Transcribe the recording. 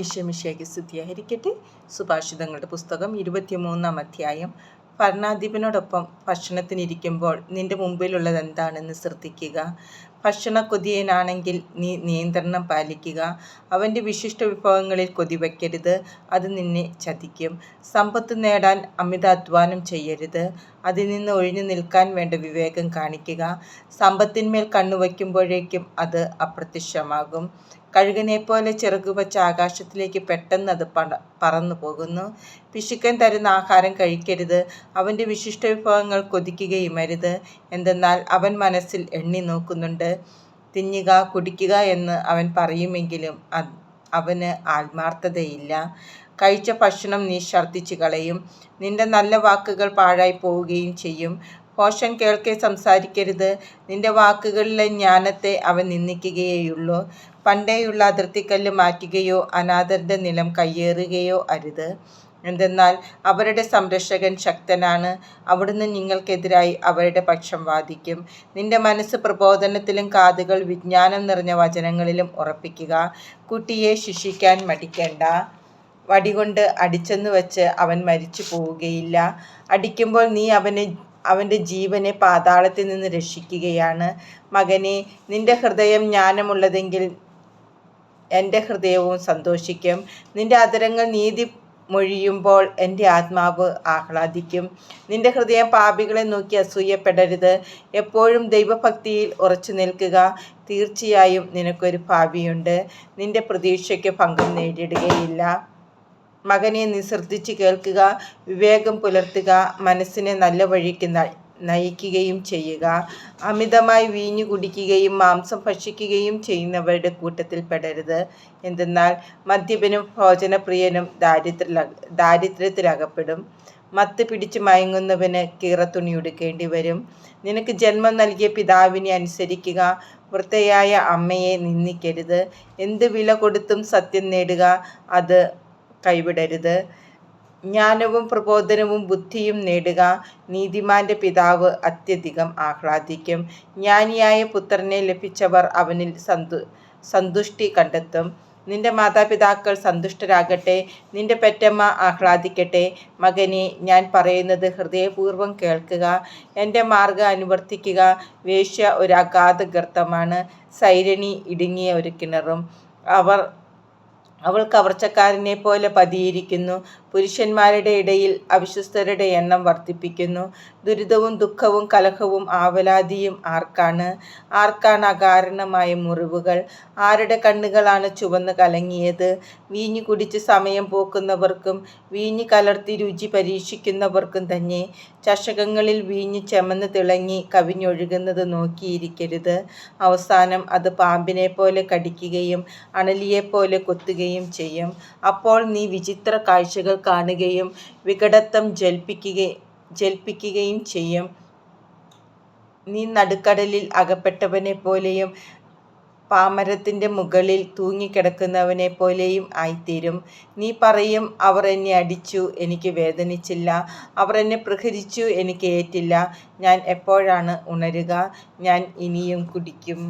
ഈശമിഷയ്ക്ക് സ്തുതിയായിരിക്കട്ടെ സുഭാഷിതങ്ങളുടെ പുസ്തകം ഇരുപത്തിമൂന്നാം അധ്യായം. ഭരണാധിപനോടൊപ്പം ഭക്ഷണത്തിനിരിക്കുമ്പോൾ നിന്റെ മുമ്പിലുള്ളത് എന്താണെന്ന് ശ്രദ്ധിക്കുക. ഭക്ഷണ കൊതിയനാണെങ്കിൽ നീ നിയന്ത്രണം പാലിക്കുക. അവന്റെ വിശിഷ്ട വിഭവങ്ങളിൽ കൊതി വയ്ക്കരുത് അത് നിന്നെ ചതിക്കും. സമ്പത്ത് നേടാൻ അമിത അധ്വാനം ചെയ്യരുത്. അതിൽ നിന്ന് ഒഴിഞ്ഞു നിൽക്കാൻ വേണ്ട വിവേകം കാണിക്കുക. സമ്പത്തിന്മേൽ കണ്ണുവയ്ക്കുമ്പോഴേക്കും അത് അപ്രത്യക്ഷമാകും. കഴുകനെപ്പോലെ ചിറകുവച്ച ആകാശത്തിലേക്ക് പെട്ടെന്ന് അത് പറന്നു പോകുന്നു. പിശുക്കൻ തരുന്ന ആഹാരം കഴിക്കരുത്. അവന്റെ വിശിഷ്ട വിഭവങ്ങൾ കൊതിക്കുകയും അരുത്. എന്തെന്നാൽ അവൻ മനസ്സിൽ എണ്ണി നോക്കുന്നുണ്ട്. തിന്നുക കുടിക്കുക എന്ന് അവൻ പറയുമെങ്കിലും അവന് ആത്മാർത്ഥതയില്ല. കഴിച്ച ഭക്ഷണം നീ ഛർദ്ദിച്ചു കളയും. നിന്റെ നല്ല വാക്കുകൾ പാഴായി പോവുകയും ചെയ്യും. ഭോഷൻ കേൾക്കെ സംസാരിക്കരുത്. നിന്റെ വാക്കുകളിലെ ജ്ഞാനത്തെ അവൻ നിന്ദിക്കുകയേയുള്ളൂ. പണ്ടേയുള്ള അതിർത്തിക്കല്ല് മാറ്റുകയോ അനാഥരുടെ നിലം കയ്യേറുകയോ അരുത്. എന്തെന്നാൽ അവരുടെ സംരക്ഷകൻ ശക്തനാണ്. അവിടുന്ന് നിങ്ങൾക്കെതിരായി അവരുടെ പക്ഷം വാദിക്കും. നിന്റെ മനസ്സ് പ്രബോധനത്തിലും കാതുകൾ വിജ്ഞാനം നിറഞ്ഞ വചനങ്ങളിലും ഉറപ്പിക്കുക. കുട്ടിയെ ശിക്ഷിക്കാൻ മടിക്കേണ്ട. വടികൊണ്ട് അടിച്ചെന്ന് വെച്ച് അവൻ മരിച്ചു പോവുകയില്ല അടിക്കുമ്പോൾ നീ അവനെ അവന്റെ ജീവനെ പാതാളത്തിൽ നിന്ന് രക്ഷിക്കുകയാണ്. മകനെ നിന്റെ ഹൃദയം ജ്ഞാനമുള്ളതെങ്കിൽ എന്റെ ഹൃദയവും സന്തോഷിക്കും. നിന്റെ അതരങ്ങൾ നീതി മൊഴിയുമ്പോൾ എന്റെ ആത്മാവ് ആഹ്ലാദിക്കും. നിന്റെ ഹൃദയം പാപികളെ നോക്കി അസൂയപ്പെടരുത്. എപ്പോഴും ദൈവഭക്തിയിൽ ഉറച്ചു നിൽക്കുക. തീർച്ചയായും നിനക്കൊരു ഭാവിയുണ്ട്. നിന്റെ പ്രതീക്ഷയ്ക്ക് ഭംഗം നേരിടുകയില്ല. മകനെ നീ കേൾക്കുക വിവേകം പുലർത്തുക മനസ്സിനെ നല്ല വഴിക്ക് നയിക്കുകയും ചെയ്യുക. അമിതമായി വീഞ്ഞു കുടിക്കുകയും മാംസം ഭക്ഷിക്കുകയും ചെയ്യുന്നവരുടെ കൂട്ടത്തിൽ പെടരുത്. എന്തെന്നാൽ മദ്യപനും ഭോജനപ്രിയനും ദാരിദ്ര്യ ദാരിദ്ര്യത്തിലകപ്പെടും. മത്ത് പിടിച്ച് മയങ്ങുന്നവന് കീറത്തുണി ഉടുക്കേണ്ടി വരും. നിനക്ക് ജന്മം നൽകിയ പിതാവിനെ അനുസരിക്കുക. വൃത്തയായ അമ്മയെ നിന്ദിക്കരുത്. എന്ത് വില കൊടുത്തും സത്യം നേടുക. അത് കൈവിടരുത്. ജ്ഞാനവും പ്രബോധനവും ബുദ്ധിയും നേടുക. നീതിമാന്റെ പിതാവ് അത്യധികം ആഹ്ലാദിക്കും. ജ്ഞാനിയായ പുത്രനെ ലഭിച്ചവർ അവനിൽ സന്തു സന്തുഷ്ടി കണ്ടെത്തും. നിന്റെ മാതാപിതാക്കൾ സന്തുഷ്ടരാകട്ടെ. നിന്റെ പെറ്റമ്മ ആഹ്ലാദിക്കട്ടെ. മകനെ ഞാൻ പറയുന്നത് ഹൃദയപൂർവം കേൾക്കുക. എന്റെ മാർഗം അനുവർത്തിക്കുക. വേശ്യ ഒരു അഗാധ ഗർത്തമാണ്. സൈരണി ഇടുങ്ങിയ ഒരു കിണറും. അവർ അവൾ കവർച്ചക്കാരനെ പോലെ പതിയിരിക്കുന്നു. പുരുഷന്മാരുടെ ഇടയിൽ അവിശ്വസ്തരുടെ എണ്ണം വർദ്ധിപ്പിക്കുന്നു. ദുരിതവും ദുഃഖവും കലഹവും ആവലാതിയും ആർക്കാണ്? ആർക്കാണ് അകാരണമായ മുറിവുകൾ? ആരുടെ കണ്ണുകളാണ് ചുവന്ന് കലങ്ങിയത്? വീഞ്ഞു കുടിച്ച് സമയം പോക്കുന്നവർക്കും വീഞ്ഞു കലർത്തി രുചി പരീക്ഷിക്കുന്നവർക്കും തന്നെ ചഷകങ്ങളിൽ വീഞ്ഞ് ചെമന്ന് തിളങ്ങി കവിഞ്ഞൊഴുകുന്നത് നോക്കിയിരിക്കരുത്. അവസാനം അത് പാമ്പിനെ പോലെ കടിക്കുകയും അണലിയെപ്പോലെ കൊത്തുകയും ചെയ്യും. അപ്പോൾ നീ വിചിത്ര കാഴ്ചകൾ കാണുകയും വികടത്വം ജൽപ്പിക്കുകയും ജൽപ്പിക്കുകയും ചെയ്യും. നീ നടുക്കടലിൽ അകപ്പെട്ടവനെ പോലെയും പാമരത്തിന്റെ മുകളിൽ തൂങ്ങിക്കിടക്കുന്നവനെ പോലെയും ആയിത്തീരും. നീ പറയും അവർ എന്നെ അടിച്ചു എനിക്ക് വേദനിച്ചില്ല. അവർ എന്നെ പ്രഹരിച്ചു എനിക്ക് ഏറ്റില്ല. ഞാൻ എപ്പോഴാണ് ഉണരുക? ഞാൻ ഇനിയും കുടിക്കും.